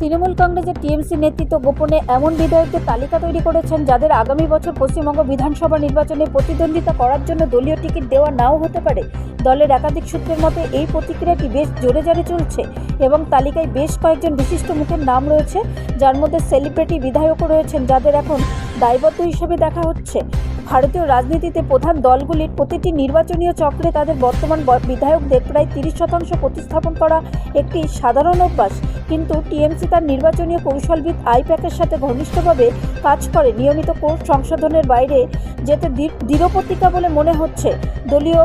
তৃণমূল কংগ্রেসের টিএমসি নেতৃত্ব গোপনে এমন বিধায়কদের তালিকা তৈরি করেছেন যাদের আগামী বছর পশ্চিমবঙ্গ বিধানসভা নির্বাচনে প্রতিদ্বন্দ্বিতা করার জন্য দলীয় টিকিট দেওয়া নাও হতে পারে। দলের একাধিক সূত্রের মতে, এই প্রতিক্রিয়াটি বেশ জোরে জারে চলছে এবং তালিকায় বেশ কয়েকজন বিশিষ্ট মুখের নাম রয়েছে, যার মধ্যে সেলিব্রিটি বিধায়কও রয়েছেন যাদের এখন দায়বদ্ধ হিসেবে দেখা হচ্ছে। ভারতীয় রাজনীতিতে প্রধান দলগুলির প্রতিটি নির্বাচনীয় চক্রে তাদের বর্তমান বিধায়কদের প্রায় তিরিশ শতাংশ প্রতিস্থাপন করা একটি সাধারণ অভ্যাস। কিন্তু টিএমসি তার নির্বাচনীয় কৌশলবিদ আইপ্যাকের সাথে ঘনিষ্ঠভাবে কাজ করে। নিয়মিত কোর্ট সংশোধনের বাইরে যেতে দৃঢ়- প্রতিজ্ঞা বলে মনে হচ্ছে। দলীয়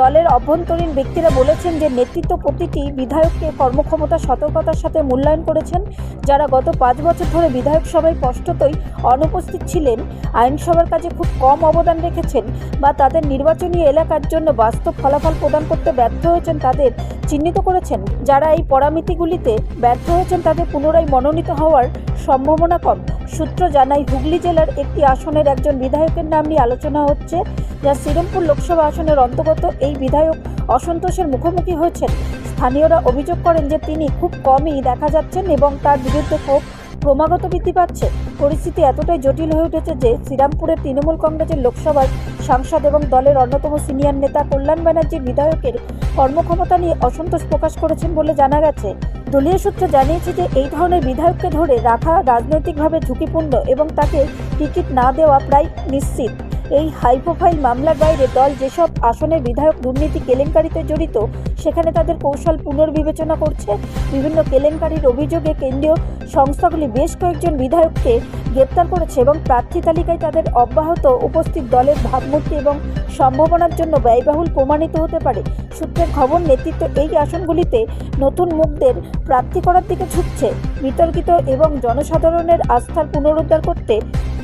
দলের অভ্যন্তরীণ ব্যক্তিরা বলেছেন যে নেতৃত্ব প্রতিটি বিধায়ককে কর্মক্ষমতা, সতর্কতার সাথে মূল্যায়ন করেছেন। যারা গত পাঁচ বছর ধরে বিধায়ক সভায় স্পষ্টতই অনুপস্থিত ছিলেন, আইনসভার কাজে খুব কম অবদান রেখেছেন বা তাদের নির্বাচনী এলাকার জন্য বাস্তব ফলাফল প্রদান করতে ব্যর্থ হয়েছেন তাদের চিহ্নিত করেছেন। যারা এই পরামিতিগুলিতে ব্যর্থ হয়েছেন তাদের পুনরায় মনোনীত হওয়ার সম্ভাবনা কম। সূত্র জানায়, হুগলি জেলার একটি আসনের একজন বিধায়কের নাম নিয়ে আলোচনা হচ্ছে। যা শ্রীরামপুর লোকসভা আসনের অন্তর্গত এই বিধায়ক অসন্তোষের মুখোমুখি হয়েছেন। স্থানীয়রা অভিযোগ করেন যে তিনি খুব কমই দেখা যাচ্ছেন এবং তার বিরুদ্ধে ক্ষোভ ক্রমাগত বৃদ্ধি পাচ্ছে। পরিস্থিতি এতটাই জটিল হয়ে উঠেছে যে শ্রীরামপুরের তৃণমূল কংগ্রেসের লোকসভার সাংসদ এবং দলের অন্যতম সিনিয়র নেতা কল্যাণ ব্যানার্জির বিধায়কের কর্মক্ষমতা নিয়ে অসন্তোষ প্রকাশ করেছেন বলে জানা গেছে। দলীয় সূত্র জানিয়েছে যে এই ধরনের বিধায়ককে ধরে রাখা রাজনৈতিকভাবে ঝুঁকিপূর্ণ এবং তাকে টিকিট না দেওয়া প্রায় নিশ্চিত। এই হাই প্রোফাইল মামলার বাইরে দল যেসব আসনের বিধায়ক দুর্নীতি কেলেঙ্কারিতে জড়িত, সেখানে তাদের কৌশল পুনর্বিবেচনা করছে। বিভিন্ন কেলেঙ্কারির অভিযোগে কেন্দ্রীয় সংস্থাগুলি বেশ কয়েকজন বিধায়ককে গ্রেপ্তার করেছে এবং প্রার্থী তালিকায় তাদের অব্যাহত উপস্থিত দলের ভাবমূর্তি এবং সম্ভাবনার জন্য ব্যয়বহুল প্রমাণিত হতে পারে। সূত্রের খবর, নেতৃত্ব এই আসনগুলিতে নতুন মুখদের প্রার্থী করার দিকে ঝুঁকছে। বিতর্কিত এবং জনসাধারণের আস্থার পুনরুদ্ধার করতে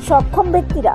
সক্ষম ব্যক্তিরা